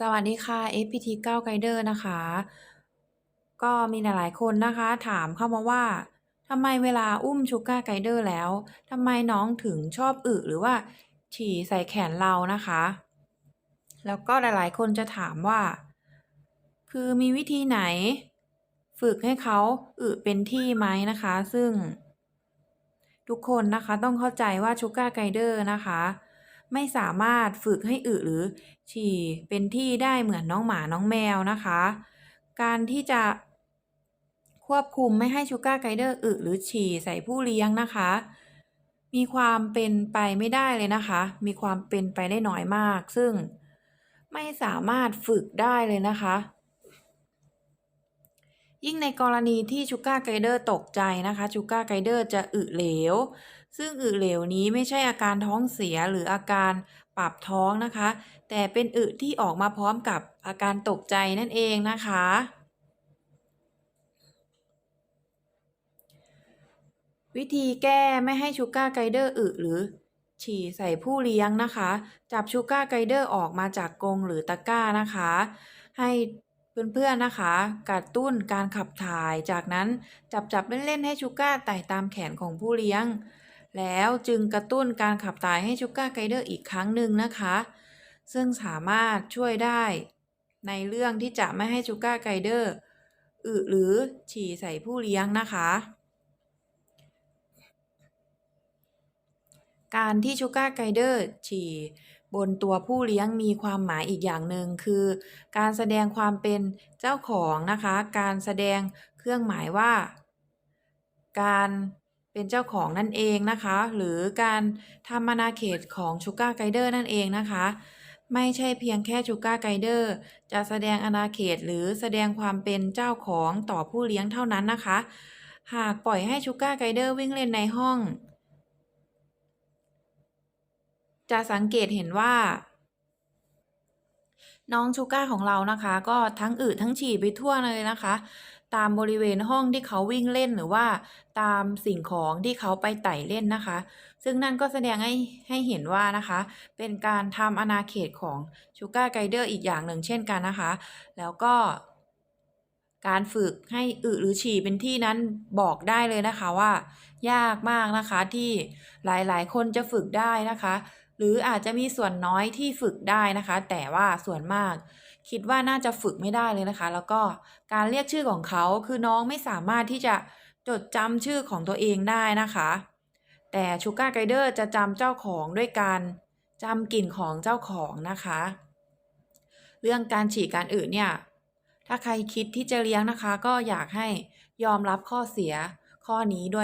สวัสดีค่ะ FPT 9 Guider นะคะ ก็มีหลายๆคนนะคะ ถามเข้ามาว่าทำไมเวลาอุ้ม Sugar Glider แล้วทำไมน้องถึงชอบอึหรือว่าฉี่ใส่แขนเรานะคะ แล้วก็หลายๆ คนจะถามว่า คือมีวิธีไหน ฝึกให้เขาอึเป็นที่ไหมนะคะ ซึ่ง ทุกคนนะคะต้องเข้าใจว่า Sugar Glider นะคะ ไม่สามารถฝึกให้อึหรือฉี่เป็นที่ได้เหมือนน้องหมาน้องแมวนะคะ การที่จะควบคุมไม่ให้ชูการ์ไกเดอร์อึหรือฉี่ใส่ผู้เลี้ยงนะคะ มีความเป็นไปไม่ได้เลยนะคะ มีความเป็นไปได้น้อยมาก ซึ่งไม่สามารถฝึกได้เลยนะคะ ยิ่งในกรณีที่ Sugar Glider ตกใจนะคะ Sugar Glider จะอึเหลว ซึ่งอึเหลวนี้ไม่ใช่อาการท้องเสียหรืออาการปรับท้องนะคะ แต่เป็นอึที่ออกมาพร้อมกับอาการตกใจนั่นเองนะคะ วิธีแก้ไม่ให้ Sugar Glider อึหรือฉี่ใส่ผู้เลี้ยงนะคะ จับ Sugar Glider ออกมาจากกรงหรือตะกร้านะคะ ให้ เพื่อนๆนะคะกระตุ้นการขับถ่าย จากนั้นจับจับเล่นๆให้ Sugar ไต่ตามแขนของผู้เลี้ยง แล้วจึงกระตุ้นการขับถ่ายให้ Sugar Glider อีกครั้งหนึ่งนะคะ ซึ่งสามารถช่วยได้ในเรื่องที่จะไม่ให้ Sugar Glider อึหรือฉี่ใส่ผู้เลี้ยงนะคะ การที่ Sugar Glider ฉี่ บนตัวผู้เลี้ยงมีความหมายอีกอย่างหนึ่งคือ การแสดงความเป็นเจ้าของนะคะ การแสดงเครื่องหมายว่า การเป็นเจ้าของนั่นเองนะคะ หรือการทำอาณาเขตของ Sugar Glider นั่นเองนะคะ ไม่ใช่เพียงแค่ Sugar Glider จะแสดงอาณาเขตหรือแสดงความเป็นเจ้าของต่อผู้เลี้ยงเท่านั้นนะคะ หากปล่อยให้ Sugar Glider วิ่งเล่นในห้อง จะสังเกตเห็นว่า น้องชูก้าของเรานะคะ ก็ทั้งอึทั้งฉี่ไปทั่วเลยนะคะ ตามบริเวณห้องที่เขาวิ่งเล่นหรือว่าตามสิ่งของที่เขาไปไต่เล่นนะคะ ซึ่งนั่นก็แสดงให้ให้เห็นว่านะคะ เป็นการทำอาณาเขตของชูก้าไกเดอร์อีกอย่างหนึ่งเช่นกันนะคะ แล้วก็การฝึกให้อึหรือฉี่เป็นที่นั้นบอกได้เลยนะคะว่า ยากมากนะคะที่หลายๆ คนจะฝึกได้นะคะ หรืออาจจะมีส่วนน้อยที่ฝึกได้นะคะ แต่ว่าส่วนมากคิดว่าน่าจะฝึกไม่ได้เลยนะคะ แล้วก็การเรียกชื่อของเขาคือน้องไม่สามารถที่จะจดจำชื่อของตัวเองได้นะคะ แต่ชูการ์ไกเดอร์จะจำเจ้าของด้วยการจำกลิ่นของเจ้าของนะคะ เรื่องการฉี่การอื่นเนี่ย ถ้าใครคิดที่จะเลี้ยงนะคะ ก็อยากให้ยอมรับข้อเสียข้อนี้ด้วย